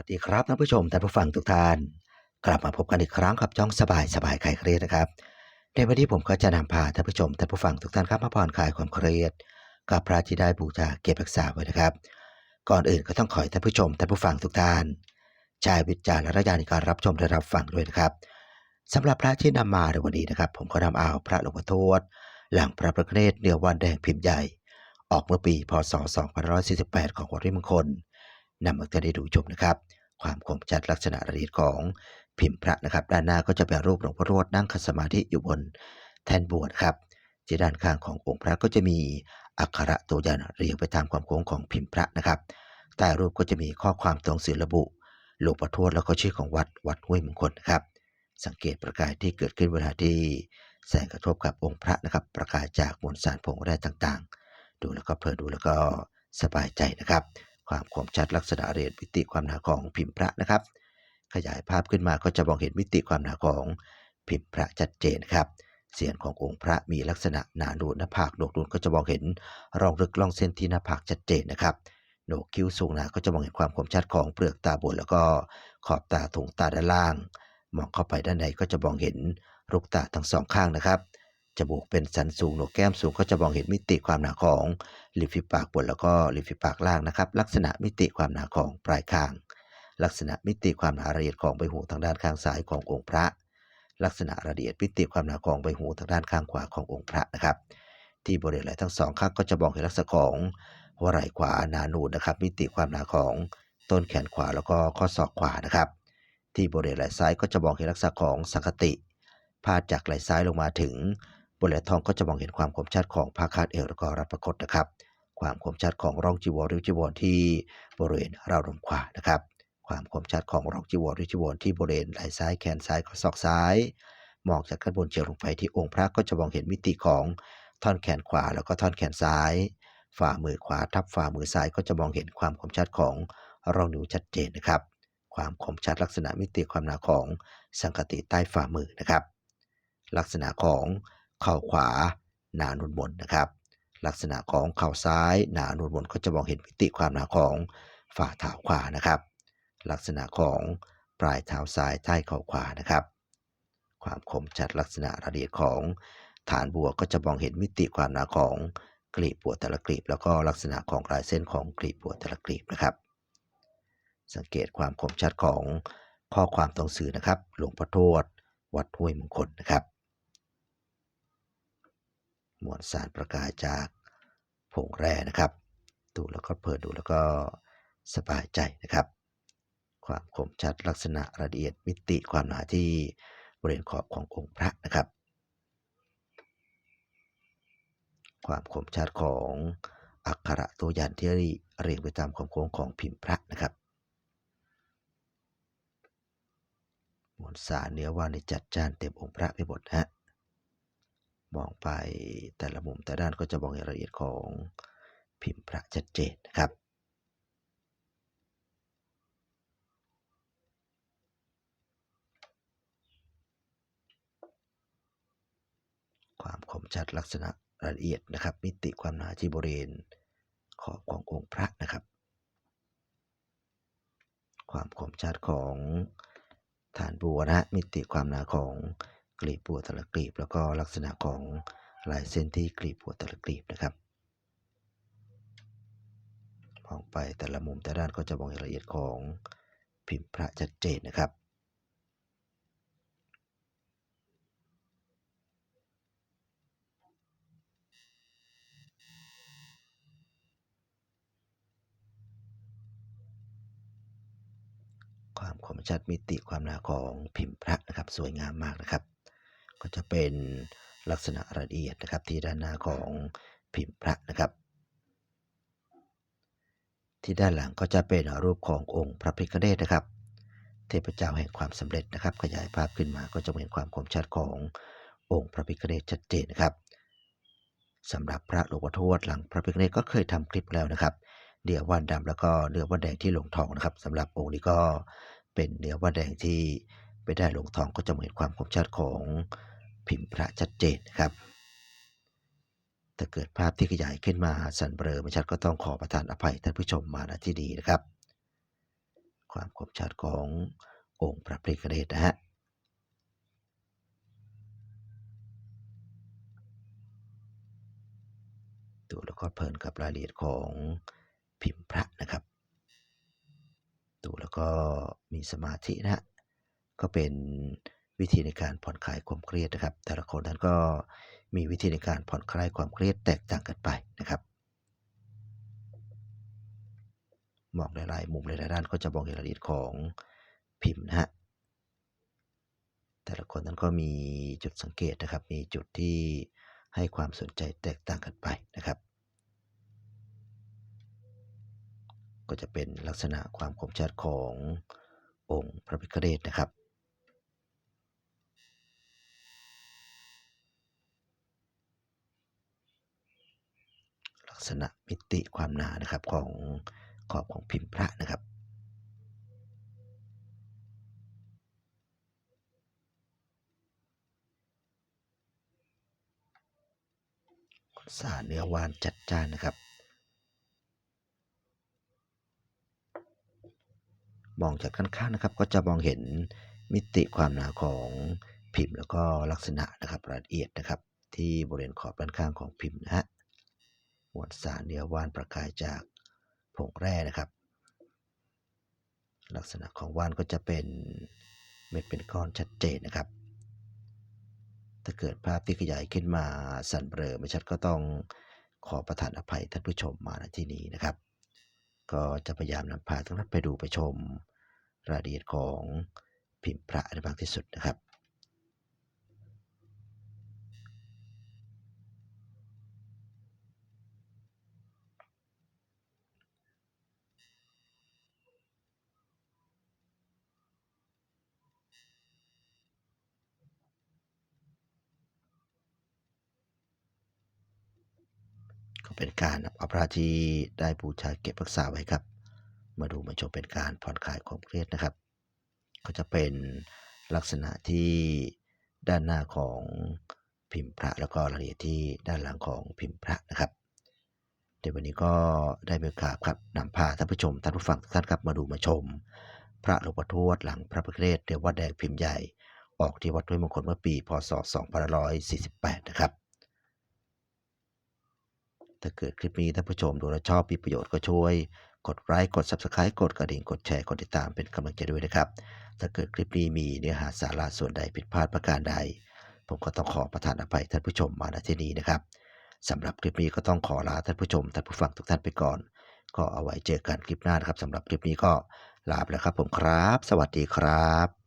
วัสดีครับท่านผู้ชมท่านผู้ฟังทุกท่าน กลับมาพบกันอีกครั้งกับจ้องสบายสบายคลายเครียดนะครับ ในวันนี้ผมก็จะนำพาท่านผู้ชมท่านผู้ฟังทุกท่านครับมาผ่อนคลายความเครียด กับพระที่ได้บูชาเก็บรักษาไว้นะครับ ก่อนอื่นก็ต้องขอให้ท่านผู้ชมท่านผู้ฟังทุกท่านใช้วิจารณญาณในการรับชมและรับฟังด้วยนะครับสำหรับพระที่นำมาในวันนี้นะครับ ผมก็นำเอาพระหลวงพ่อทวดหลังพระประเนตรเนื้อวันแดงพิมพ์ใหญ่ ออกเมื่อปีพศ 2548 ของวัดริมงคล นำมาให้ได้ดูชมนะครับ ความคมชัดลักษณะระเอียดของพิมพ์พระนะครับ ด้านหน้าก็จะเป็นรูปหลวงพ่อรวดนั่งคัดสมาธิอยู่บนแท่นบวชครับที่ด้านข้างขององค์พระก็จะมีอักขระตัวยันเรียงไปตามความโค้งของพิมพ์พระนะครับใต้รูปก็จะมีข้อความตรงสื่อระบุหลวงพ่อทวดแล้วก็ชื่อของวัดวัดห้วยมงคลนะครับ สังเกตประกายที่เกิดขึ้นเวลาที่แสงกระทบกับองค์พระนะครับ ประกายจากมวลสารผงแร่ต่างๆ ดูแล้วก็เพลิดดูแล้วก็สบายใจนะครับ ความคมชัดลักษณะเรียนมิติความหนาของพิมพ์พระนะครับ ขยายภาพขึ้นมาก็จะมองเห็นมิติความหนาของพิมพ์พระชัดเจนครับเสียงขององค์พระมีลักษณะหนานูนหน้าผากโหนกนูนก็จะมองเห็นรองลึกร่องเส้นที่หน้าผากชัดเจนนะครับโหนกคิ้วสูงหนาก็จะมองเห็นความคมชัดของเปลือกตาบนแล้วก็ขอบตาถุงตาด้านล่าง มองเข้าไปด้านในก็จะมองเห็นลูกตาทั้งสองข้างนะครับ จมูกเป็นสันสูงหนวกแก้มสูงก็จะมองเห็นมิติความหนาของริมฝีปากบนแล้วก็ริมฝีปากล่างนะครับ ลักษณะมิติความหนาของปลายคาง ลักษณะมิติความหนาละเอียดของใบหูทางด้านข้างซ้ายขององค์พระ ลักษณะละเอียดมิติความหนาของใบหูทางด้านข้างขวาขององค์พระนะครับ ที่บริเวณไหล่ทั้งสองข้างก็จะมองเห็นลักษณะของหัวไหล่ขวาหนานูนะครับ มิติความหนาของต้นแขนขวาแล้วก็ข้อศอกขวานะครับ ที่บริเวณไหล่ซ้ายก็จะมองเห็นลักษณะของสังคติพาดจากไหล่ซ้ายลงมาถึง บริเวณท้องก็จะมองเห็นความคมชัดของผ้าคาดเอวแล้วก็รัดประคตนะครับ ความคมชัดของร่องจีวรหรือจีวรที่บริเวณราวนมขวานะครับ ความคมชัดของร่องจีวรหรือจีวรที่บริเวณไหล่ซ้ายแขนซ้ายข้อศอกซ้าย มองจากข้างบนเฉียวลงไปที่องค์พระก็จะมองเห็นมิติของท่อนแขนขวาแล้วก็ท่อนแขนซ้าย ฝ่ามือขวาทับฝ่ามือซ้ายก็จะมองเห็นความคมชัดของร่องนิ้วชัดเจนนะครับ ความคมชัดลักษณะมิติความหนาของสังกติใต้ฝ่ามือนะครับ ลักษณะของ เข่าขวาหนานุนบนนะครับ ลักษณะของเข่าซ้ายหนานุนบนก็จะมองเห็นมิติความหนาของฝ่าเท้าขวานะครับ ลักษณะของปลายเท้าซ้ายใต้เข่าขวานะครับ ความคมชัดลักษณะรายละเอียดของฐานบัวก็จะมองเห็นมิติความหนาของกลีบบัวแต่ละกลีบ แล้วก็ลักษณะของลายเส้นของกลีบบัวแต่ละกลีบนะครับ สังเกตความคมชัดของข้อความตรงสื่อนะครับ หลวงพ่อทวดวัดห้วยมงคลนะครับ มวลสารประกายจากผงแร่นะครับ ดูแล้วก็เพลิดดูแล้วก็สบายใจนะครับ ความคมชัดลักษณะละเอียดมิติความหนาที่บริเวณขอบขององค์พระนะครับ ความคมชัดของอักขระตัวยันที่เรียงไปตามความโค้งของพิมพ์พระนะครับมวลสารเนื้อว่าในจัดจานเต็มองค์พระไปหมดฮะ มองไปแต่ละมุมแต่ด้านก็จะมองรายละเอียดของพิมพ์พระชัดเจนนะครับความคมชัดลักษณะรายละเอียดนะครับ มิติความหนาที่บริเวณขอบขององค์พระนะครับ ความคมชัดของฐานบัวนะฮะมิติความหนาของ กลีบบัวแต่ละกลีบ แล้วก็ลักษณะของลายเส้นที่กลีบบัวแต่ละกลีบนะครับมองไปแต่ละมุมแต่ด้านก็จะมองรายละเอียดของพิมพ์พระชัดเจนนะครับความคมชัดมิติความหนาของพิมพ์พระนะครับ สวยงามมากนะครับ ก็จะเป็นลักษณะรายละเอียดนะครับที่ด้านหน้าของพิมพ์พระนะครับ ที่ด้านหลังก็จะเป็นรูปขององค์พระพิฆเนศนะครับ เทพเจ้าแห่งความสำเร็จนะครับ ขยายภาพขึ้นมาก็จะเห็นความคมชัดขององค์พระพิฆเนศชัดเจนนะครับสำหรับพระหลวงพ่อทวดหลังพระพิฆเนศก็เคยทำคลิปแล้วนะครับเนื้อว่านดำแล้วก็เนื้อว่านแดงที่หลงทองนะครับสำหรับองค์นี้ก็เป็นเนื้อว่านแดงที่ ไปได้ลงทองก็จะเห็นความคมชัดของพิมพ์พระชัดเจนครับ ถ้าเกิดภาพที่ขยายขึ้นมาสันเบลอไม่ชัดก็ต้องขอประทานอภัยท่านผู้ชมมาณที่ดีนะครับ ความคมชัดขององค์พระพิฆเนศนะฮะดูแล้วก็เพลินกับรายละเอียดของพิมพ์พระนะครับ ดูแล้วก็มีสมาธินะฮะ ก็เป็นวิธีในการผ่อนคลายความเครียดนะครับ แต่ละคนนั้นก็มีวิธีในการผ่อนคลายความเครียดแตกต่างกันไปนะครับมองหลายๆมุมหลายๆด้านก็จะมองเห็นรายละเอียดของพิมพ์นะฮะแต่ละคนนั้นก็มีจุดสังเกตนะครับ มีจุดที่ให้ความสนใจแตกต่างกันไปนะครับ ก็จะเป็นลักษณะความคมชัดขององค์พระพิฆเนศนะครับ กษณะมิติความหนานะครับของขอบของพิมพ์พระนะครับ สาเนื้อวานจัดจ้านนะครับ มองจากข้างๆนะครับ ก็จะมองเห็นมิติความหนาของพิมพ์แล้วก็ลักษณะนะครับรายละเอียดนะครับ ที่บริเวณขอบด้านข้างของพิมพ์นะฮะ มวลสารเนื้อว่านประกายจากผงแร่นะครับ ลักษณะของว่านก็จะเป็นเม็ดเป็นก้อนชัดเจนนะครับ ถ้าเกิดภาพที่ขยายขึ้นมาสั่นเบลอไม่ชัดก็ต้องขอประทานอภัยท่านผู้ชมมาณที่นี้นะครับ ก็จะพยายามนำพาทุกท่านไปดูไปชมรายละเอียดของพิมพ์พระให้มากที่สุดนะครับ เป็นการเอาพระที่ได้บูชาเก็บรักษาไว้ครับ มาดูมาชมเป็นการผ่อนคลายความเครียดนะครับ ก็จะเป็นลักษณะที่ด้านหน้าของพิมพ์พระแล้วก็รายละเอียดที่ด้านหลังของพิมพ์พระนะครับเดี๋ยววันนี้ก็ได้มีโอกาสครับนำพาท่านผู้ชมท่านผู้ฟังทุกท่านครับมาดูมาชม พระหลวงพ่อทวดหลังพระพิฆเนศเดวัดแดงพิมพ์ใหญ่ออกที่วัดห้วยมงคลเมื่อปี พศ 2548 นะครับ ถ้าเกิดคลิปนี้ท่านผู้ชมดูแลชอบมีประโยชน์ก็ช่วย กดไลค์กด Subscribe กดกระดิ่งกดแชร์กดติดตามเป็นกำลังใจด้วยนะครับ ถ้าเกิดคลิปนี้มีเนื้อหาสาระส่วนใดผิดพลาดประการใด ผมก็ต้องขอประทานอภัยท่านผู้ชมมาณที่นี้นะครับสำหรับคลิปนี้ก็ต้องขอลาท่านผู้ชมท่านผู้ฟังทุกท่านไปก่อน ก็เอาไว้เจอกันคลิปหน้านะครับสำหรับคลิปนี้ก็ลาไปแล้วครับผมครับ สวัสดีครับ